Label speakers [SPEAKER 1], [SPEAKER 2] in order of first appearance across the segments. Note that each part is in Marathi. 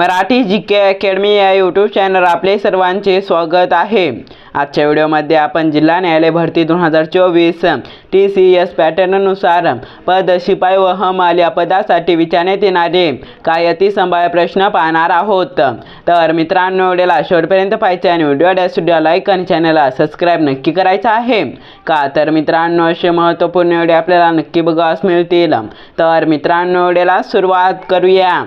[SPEAKER 1] मराठी जी के अकॅडमी या यूट्यूब चॅनल आपले सर्वांचे स्वागत आहे. आजच्या व्हिडिओमध्ये आपण जिल्हा न्यायालय भरती दोन हजार चोवीस टी सी एस पॅटर्ननुसार पद शिपाई व हमाल या पदासाठी विचारण्यात येणारे काय अतिसंभाव्य प्रश्न पाहणार आहोत. तर मित्रांनो व्हिडिओला शेवटपर्यंत पाहायचे आणि व्हिडिओ स्टुडिओ लाईक आणि चॅनलला सबस्क्राईब नक्की करायचं आहे. का? तर मित्रांनो असे महत्त्वपूर्ण व्हिडिओ आपल्याला नक्की बघावास मिळतील. तर मित्रांनो व्हिडिओला सुरुवात करूया.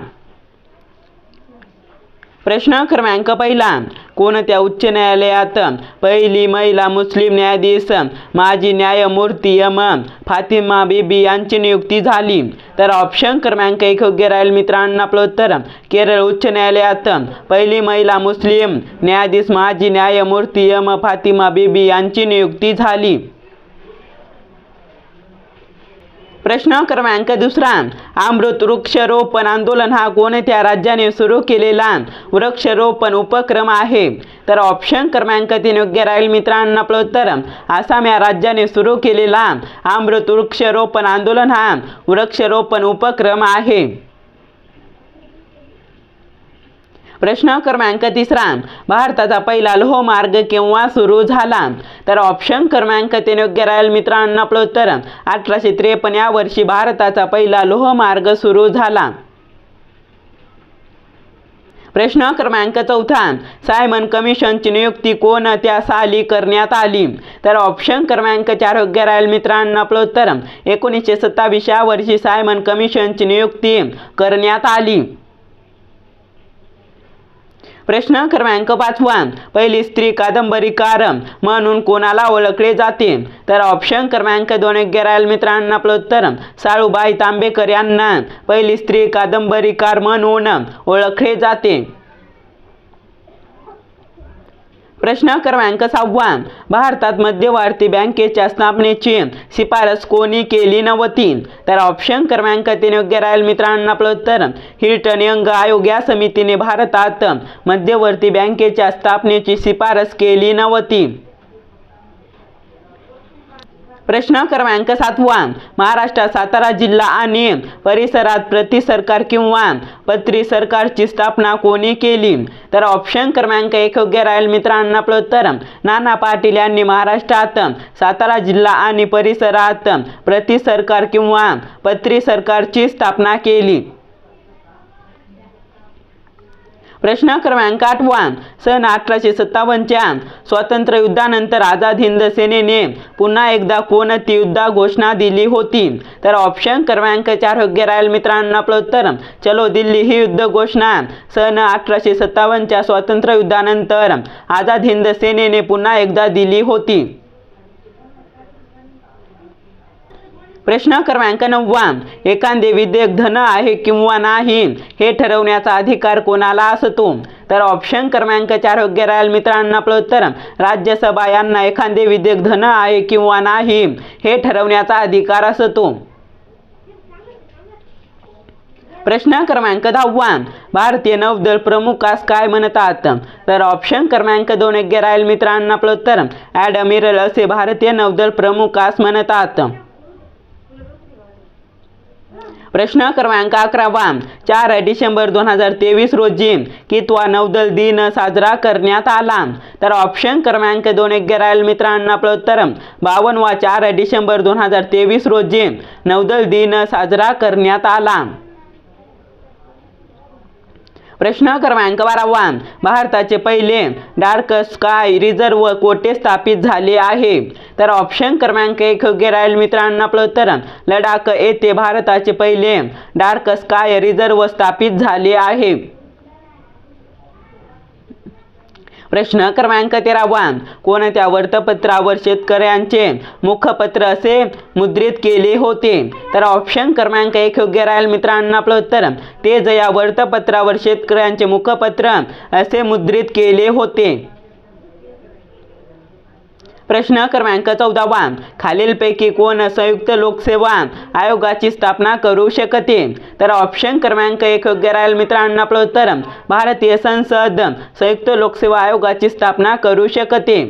[SPEAKER 1] प्रश्न क्रमांक पहिला. कोणत्या उच्च न्यायालयात पहिली महिला मुस्लिम न्यायाधीश माजी न्यायमूर्ती एम. फातिमा बीबी यांची नियुक्ती झाली? तर ऑप्शन क्रमांक एक योग्य राहील मित्रांनो आपलं उत्तर. केरळ उच्च न्यायालयात पहिली महिला मुस्लिम न्यायाधीश माजी न्यायमूर्ती एम. फातिमा बीबी यांची नियुक्ती झाली. प्रश्न क्रमांक दुसरा. अमृत वृक्षरोपण आंदोलन हा कोणत्या राज्याने सुरू केलेला. वृक्षरोपण उपक्रम आहे. तर ऑप्शन क्रमांक तीन योग्य राहील मित्रांना आपलं उत्तर. आसाम या राज्याने सुरू केलेला अमृत वृक्षरोपण आंदोलन हा वृक्षरोपण उपक्रम आहे. प्रश्न क्रमांक तिसरा भारताचा पहिला लोहमार्ग केव्हा सुरू झाला? तर ऑप्शन क्रमांक तीन योग्य राहील मित्रांनो आपलं उत्तर अठराशे त्रेपन्न या वर्षी भारताचा पहिला लोहमार्ग सुरू झाला. प्रश्न क्रमांक चौथा सायमन कमिशनची नियुक्ती कोण त्या साली करण्यात आली? तर ऑप्शन क्रमांक चार योग्य राहील मित्रांनो आपलं उत्तर एकोणीसशे सत्तावीस या वर्षी सायमन कमिशनची नियुक्ती करण्यात आली. प्रश्न क्रमांक पाचवा. पहिली स्त्री कादंबरीकार म्हणून कोणाला ओळखले जाते? तर ऑप्शन क्रमांक दोन योग्य राहील मित्रांनो आपलं उत्तर. साळूबाई तांबेकर यांना. पहिली स्त्री कादंबरीकार म्हणून ओळखले जाते. प्रश्न क्रमांक सहावा. भारतात मध्यवर्ती बँकेच्या स्थापनेची शिफारस कोणी केली नव्हती? तर ऑप्शन क्रमांक तीन योग्य राहील मित्रांनो आपलं उत्तर. हिल्टन यंग आयोग या समितीने भारतात मध्यवर्ती बँकेच्या स्थापनेची शिफारस केली नव्हती. प्रश्न क्रमांक सातवा. महाराष्ट्रात सातारा जिल्हा आणि परिसरात प्रति सरकार किंवा पत्री सरकारची स्थापना कोणी केली? तर ऑप्शन क्रमांक एक योग्य राहील मित्रांना आपलं उत्तर. नाना पाटील यांनी महाराष्ट्रात सातारा जिल्हा आणि परिसरात प्रति सरकार किंवा पत्री सरकारची स्थापना केली. प्रश्न क्रमांक आठवा सन अठराशे सत्तावन्नच्या स्वातंत्र्य युद्धानंतर आझाद हिंद सेनेने पुन्हा एकदा कोणती युद्धा घोषणा दिली होती? तर ऑप्शन क्रमांक चार योग्य राहील मित्रांनो आपलं उत्तर. चलो दिल्ली ही युद्ध घोषणा. सन अठराशे सत्तावन्नच्या स्वातंत्र्य युद्धानंतर आझाद हिंद सेनेने पुन्हा एकदा दिली होती. प्रश्न क्रमांक नववा एखादे विधेयक धन आहे किंवा नाही हे ठरवण्याचा अधिकार कोणाला असतो? तर ऑप्शन क्रमांक चार योग्य राहील मित्रांना आपलं उत्तर. राज्यसभा यांना एखादे विधेयक धन आहे किंवा नाही हे ठरवण्याचा अधिकार असतो. प्रश्न क्रमांक दहावा. भारतीय नौदल प्रमुख आज काय म्हणतात? तर ऑप्शन क्रमांक दोन योग्य राहील मित्रांना आपलं उत्तर. ॲडमिरल असे भारतीय नौदल प्रमुखास म्हणतात. प्रश्न क्रमांक अकरावा. चार डिसेंबर दोन हजार तेवीस रोजी कितवा नौदल दिन साजरा करण्यात आला? तर ऑप्शन क्रमांक दोन एक राहील मित्रांना आपलं उत्तर बावनवा चार डिसेंबर दोन हजार तेवीस रोजी नौदल दिन साजरा करण्यात आला. प्रश्न क्रमांक बारावा भारताचे पहिले डार्क स्काय रिझर्व कोठे स्थापित झाले आहे? तर ऑप्शन क्रमांक एक योग्य राहील मित्रांनो आपलं उत्तर लडाख येथे भारताचे पहिले डार्क स्काय रिझर्व स्थापित झाले आहे. प्रश्न क्रमांक तेरावा कोणत्या वृत्तपत्रावर शेतकऱ्यांचे मुखपत्र असे मुद्रित केले होते? तर ऑप्शन क्रमांक एक योग्य राहील मित्रांनो आपलं उत्तर. तेज या वृत्तपत्रावर शेतकऱ्यांचे मुखपत्र असे मुद्रित केले होते. प्रश्न क्रमांक चौदावा. खालीलपैकी कोण संयुक्त लोकसेवा आयोगाची स्थापना करू शकते? तर ऑप्शन क्रमांक एक योग्य राहील मित्रांनो आपलं उत्तर. भारतीय संसद संयुक्त लोकसेवा आयोगाची स्थापना करू शकते.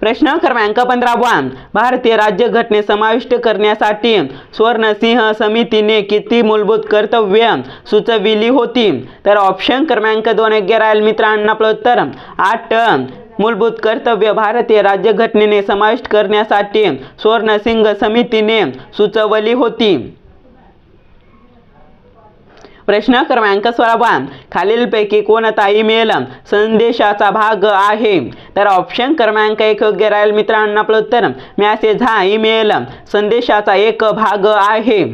[SPEAKER 1] प्रश्न क्रमांक पंधरावा. भारतीय राज्यघटने समाविष्ट करण्यासाठी स्वर्णसिंह समितीने किती मूलभूत कर्तव्य सुचविली होती? तर ऑप्शन क्रमांक दोन योग्य राहील मित्रांना आपलं उत्तर. आठ. मूलभूत कर्तव्य भारतीय राज्यघटनेने समाविष्ट करण्यासाठी स्वर्णसिंह समितीने सुचवली होती. प्रश्न क्रमांक सोळावा. खालीलपैकी कोणता ईमेल संदेशाचा भाग आहे? तर ऑप्शन क्रमांक एक योग्य राहील मित्रांनो. आपलं उत्तर मॅसेज हा ईमेल संदेशाचा एक भाग आहे.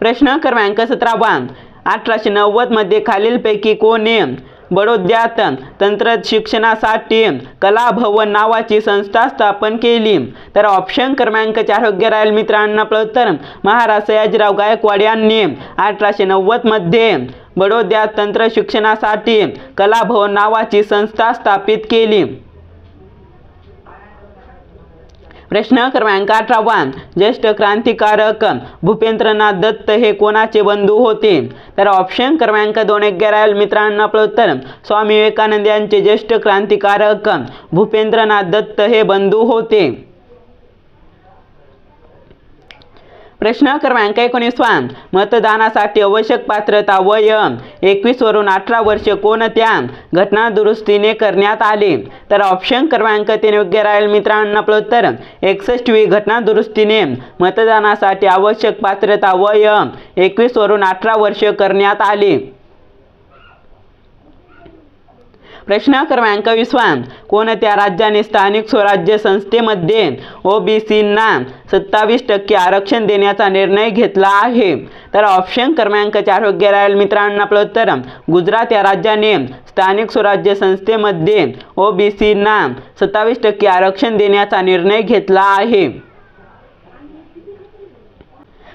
[SPEAKER 1] प्रश्न क्रमांक सतरावा. अठराशे नव्वदमध्ये खालीलपैकी कोणी बडोद्यात तंत्र शिक्षणासाठी कला भवन नावाची संस्था स्थापन केली. तर ऑप्शन क्रमांक चार योग्य राहील मित्रांना आपलं महाराज सयाजीराव गायकवाड यांनी अठराशे नव्वदमध्ये बडोद्यात तंत्र शिक्षणासाठी कला भवन नावाची संस्था स्थापित केली. प्रश्न क्रमांक अठरावा ज्येष्ठ क्रांतिकारक भूपेंद्रनाथ दत्त हे कोणाचे बंधू होते? तर ऑप्शन क्रमांक दोन योग्य राहील मित्रांनो आपलं उत्तर. स्वामी विवेकानंद यांचे ज्येष्ठ क्रांतिकारक भूपेंद्रनाथ दत्त हे बंधू होते. प्रश्न क्रमांक एकोणीसवा मतदानासाठी आवश्यक पात्रता वय. एकवीस वरून अठरा वर्ष कोणत्या घटना दुरुस्तीने करण्यात आले. तर ऑप्शन क्रमांक तीन योग्य राहील मित्रांनो आपलं उत्तर. एकसष्टवी घटना दुरुस्तीने मतदानासाठी आवश्यक पात्रता वय. एकवीस वरून अठरा वर्ष करण्यात आले. प्रश्न क्रमांक वीसवा. कोणत्या राज्याने स्थानिक स्वराज्य संस्थेमध्ये ओबीसींना सत्तावीस टक्के आरक्षण देण्याचा निर्णय घेतला आहे? तर ऑप्शन क्रमांक चार योग्य राहील मित्रांनो आपलं उत्तर. गुजरात या राज्याने स्थानिक स्वराज्य संस्थेमध्ये ओबीसींना सत्तावीस टक्के आरक्षण देण्याचा निर्णय घेतला आहे.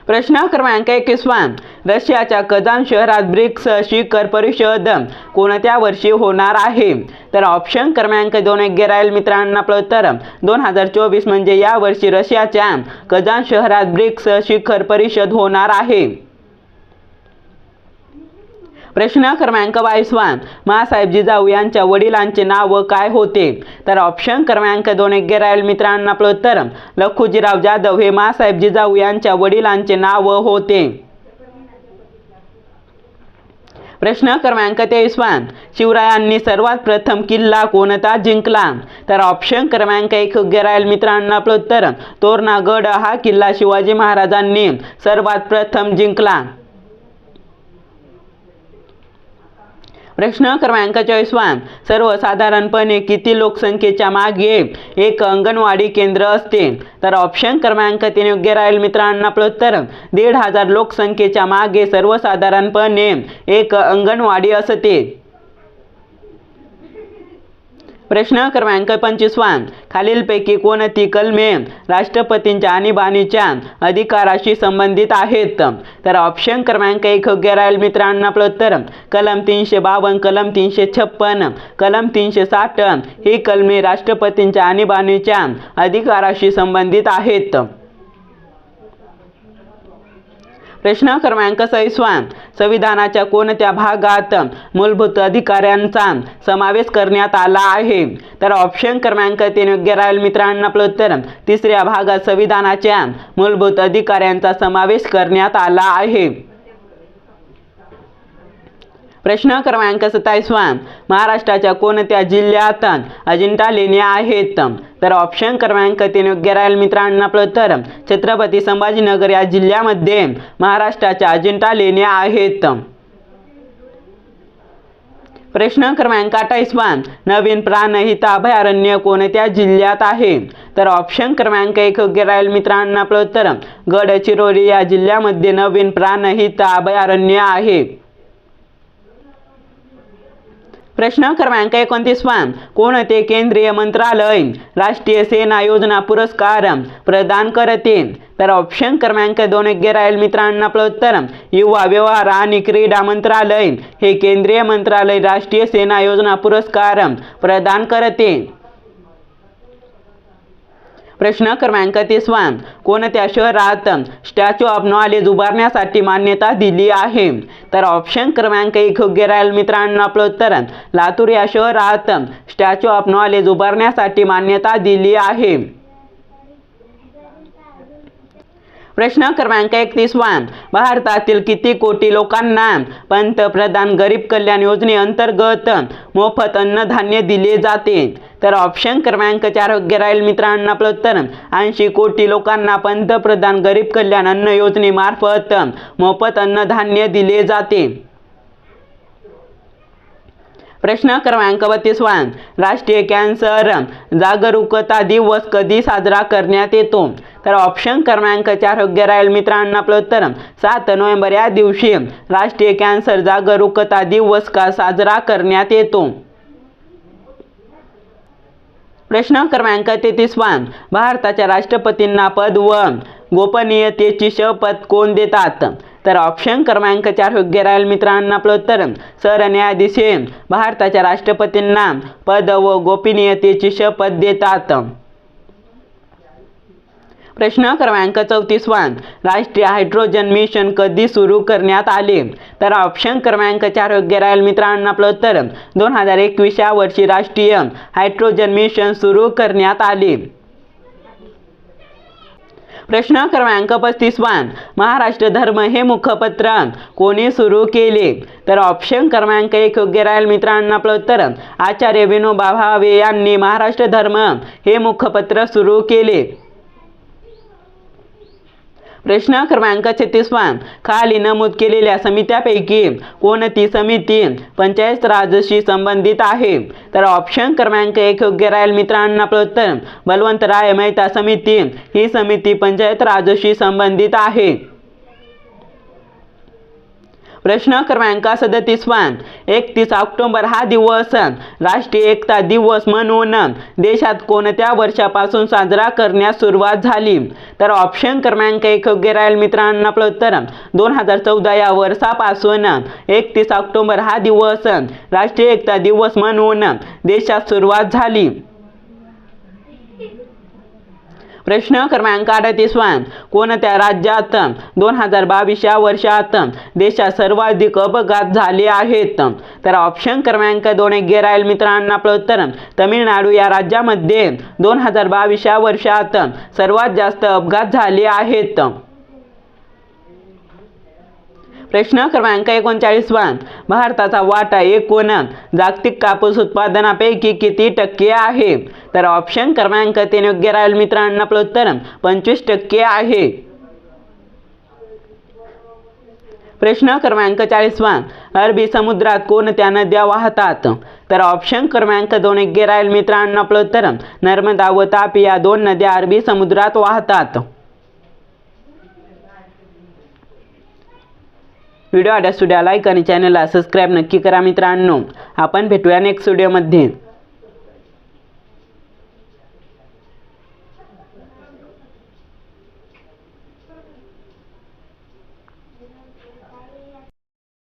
[SPEAKER 1] प्रश्न क्रमांक एकवीसवा रशियाच्या कझान शहरात ब्रिक्स शिखर परिषद कोणत्या वर्षी होणार आहे? तर ऑप्शन क्रमांक दोन योग्य राहील मित्रांना आपलं उत्तर दोन हजार चोवीस म्हणजे यावर्षी रशियाच्या कझान शहरात ब्रिक्स शिखर परिषद होणार आहे. प्रश्न क्रमांक बावीसवान महासाहेबजी जाऊ यांच्या वडिलांचे नाव काय होते? तर ऑप्शन क्रमांक दोन योग्य राहील मित्रांना आपलं उत्तर लखुजीराव जाधव हे मासाहेब जाऊ यांच्या वडिलांचे नाव होते. प्रश्न क्रमांक तेवीसवान शिवरायांनी सर्वात प्रथम किल्ला कोणता जिंकला? तर ऑप्शन क्रमांक एक योग्य राहील मित्रांनो आपलं उत्तर तोरणागड हा किल्ला शिवाजी महाराजांनी सर्वात प्रथम जिंकला. प्रश्न क्रमांक चोवीसवा सर्वसाधारणपणे किती लोकसंख्येच्या मागे एक अंगणवाडी केंद्र असते? तर ऑप्शन क्रमांक तीन योग्य राहील मित्रांना. आपलं उत्तर दीड हजार लोकसंख्येच्या मागे सर्वसाधारणपणे एक अंगणवाडी असते. प्रश्न क्रमांक पंचवीसवा खालीलपैकी कोणती कलमे राष्ट्रपतींच्या आणीबाणीच्या अधिकाराशी संबंधित आहेत? तर ऑप्शन क्रमांक एक योग्य राहील मित्रांना. आपलं उत्तर कलम तीनशे बावन्न कलम तीनशे छप्पन कलम तीनशे साठ ही कलमे राष्ट्रपतींच्या आणीबाणीच्या अधिकाराशी संबंधित आहेत. प्रश्न क्रमांक सव्वीसवा संविधानाच्या कोणत्या भागात मूलभूत अधिकाऱ्यांचा समावेश करण्यात आला आहे? तर ऑप्शन क्रमांक तीन योग्य राहील मित्रांनो आपलं उत्तर. तिसऱ्या भागात संविधानाच्या मूलभूत अधिकाऱ्यांचा समावेश करण्यात आला आहे. प्रश्न क्रमांक सत्तावीसवा महाराष्ट्राच्या कोणत्या जिल्ह्यात अजिंठा लेण्या आहेत तर ऑप्शन क्रमांक तीन योग्य राहील मित्रांनो आपलं तर छत्रपती संभाजीनगर या जिल्ह्यामध्ये महाराष्ट्राच्या अजिंठा लेण्या आहेत प्रश्न क्रमांक अठ्ठावीसवा नवीन प्राणहित अभयारण्य कोणत्या जिल्ह्यात आहे? तर ऑप्शन क्रमांक एक योग्य राहील मित्रांनो आपलं उत्तर. गडचिरोली या जिल्ह्यामध्ये नवीन प्राणहित अभयारण्य आहे. प्रश्न क्रमांक एकोणतीसवा कोणते केंद्रीय मंत्रालय. राष्ट्रीय सेना योजना पुरस्कार प्रदान करते. तर ऑप्शन क्रमांक दोन योग्य राहील मित्रांना आपलं उत्तर. युवा व्यवहार आणि क्रीडा मंत्रालय. हे केंद्रीय मंत्रालय राष्ट्रीय सेना योजना पुरस्कार प्रदान करते. प्रश्न क्रमांक तिसवा कोणत्या शहरात स्टॅच्यू ऑफ नॉलेज उभारण्यासाठी मान्यता दिली आहे. तर ऑप्शन क्रमांक एक योग्य राहील मित्रांनो आपलं उत्तर लातूर या शहरात स्टॅच्यू ऑफ नॉलेज उभारण्यासाठी मान्यता दिली आहे. प्रश्न क्रमांक एकतीसवा भारतातील किती कोटी लोकांना पंतप्रधान गरीब कल्याण योजनेअंतर्गत मोफत अन्नधान्य दिले जाते? तर ऑप्शन क्रमांक चार योग्य राहील मित्रांनो आपलं उत्तर. ऐंशी कोटी लोकांना पंतप्रधान गरीब कल्याण अन्न योजनेमार्फत मोफत अन्नधान्य दिले जाते. प्रश्न क्रमांक बत्तीसवा राष्ट्रीय कॅन्सर जागरूकता दिवस कधी साजरा करण्यात येतो? तर ऑप्शन क्रमांक चार योग्य राहील मित्रांनो आपलं उत्तर. सात नोव्हेंबर या दिवशी राष्ट्रीय कॅन्सर जागरूकता दिवस का साजरा करण्यात येतो? प्रश्न क्रमांक तेहतीसवा भारताच्या राष्ट्रपतींना पद व गोपनीयतेची शपथ कोण देतात? तर ऑप्शन क्रमांक चार योग्य राहील मित्रांना आपलं उत्तर. सरन्यायाधीश. भारताच्या राष्ट्रपतींना पद व गोपनीयतेची शपथ देतात. प्रश्न क्रमांक चौतीसवा राष्ट्रीय हायड्रोजन मिशन कधी सुरू करण्यात आले? तर ऑप्शन क्रमांक चार योग्य राहील मित्रांनो आपलं उत्तर. दोन हजार एकवीस या वर्षी राष्ट्रीय हायड्रोजन मिशन सुरू करण्यात आले. प्रश्न क्रमांक पस्तीसवा महाराष्ट्र धर्म हे मुखपत्र कोणी सुरू केले? तर ऑप्शन क्रमांक एक योग्य राहील मित्रांनो आपलं उत्तर. आचार्य विनोबा भावे यांनी महाराष्ट्र धर्म हे मुखपत्र सुरू केले. प्रश्न क्रमांक छत्तीसवा खाली नमूद केलेल्या समित्यापैकी कोणती समिती पंचायत राजशी संबंधित आहे? तर ऑप्शन क्रमांक एक योग्य राहील मित्रांना आपलं उत्तर बलवंतराय मेहता समिती. ही समिती पंचायत राजशी संबंधित आहे. प्रश्न क्रमांक सदतीसवान एकतीस ऑक्टोबर हा दिवस राष्ट्रीय एकता दिवस म्हणून देशात कोणत्या वर्षापासून साजरा करण्यास सुरुवात झाली? तर ऑप्शन क्रमांक एक योग्य राहील मित्रांना आपलं उत्तर दोन हजार चौदा या वर्षापासून एकतीस ऑक्टोबर हा दिवस राष्ट्रीय एकता दिवस म्हणून देशात सुरुवात झाली. प्रश्न क्रमांक अडतीसवा कोणत्या राज्यात दोन हजार बावीस या वर्षात देशात सर्वाधिक अपघात झाले आहेत? तर ऑप्शन क्रमांक दोन एक राहील मित्रांना आपलं उत्तर तमिळनाडू या राज्यामध्ये दोन हजार बावीस या वर्षात सर्वात जास्त अपघात झाले आहेत. प्रश्न क्रमांक एकोणचाळीसवा भारताचा वाटा एकूणात जागतिक कापूस उत्पादनापैकी किती टक्के आहे? तर ऑप्शन क्रमांक तीन योग्य राहील मित्रांनो आपलं उत्तर पंचवीस टक्के आहे. प्रश्न क्रमांक चाळीसवा अरबी समुद्रात कोणत्या नद्या वाहतात? तर ऑप्शन क्रमांक दोन योग्य राहील मित्रांनो आपलं उत्तर नर्मदा व तापी या दोन नद्या अरबी समुद्रात वाहतात. व्हिडिओ आवडल्यास व्हिडिओ लाईक आणि चॅनलला सबस्क्राईब नक्की करा मित्रांनो. आपण भेटूया नेक्स्ट व्हिडिओमध्ये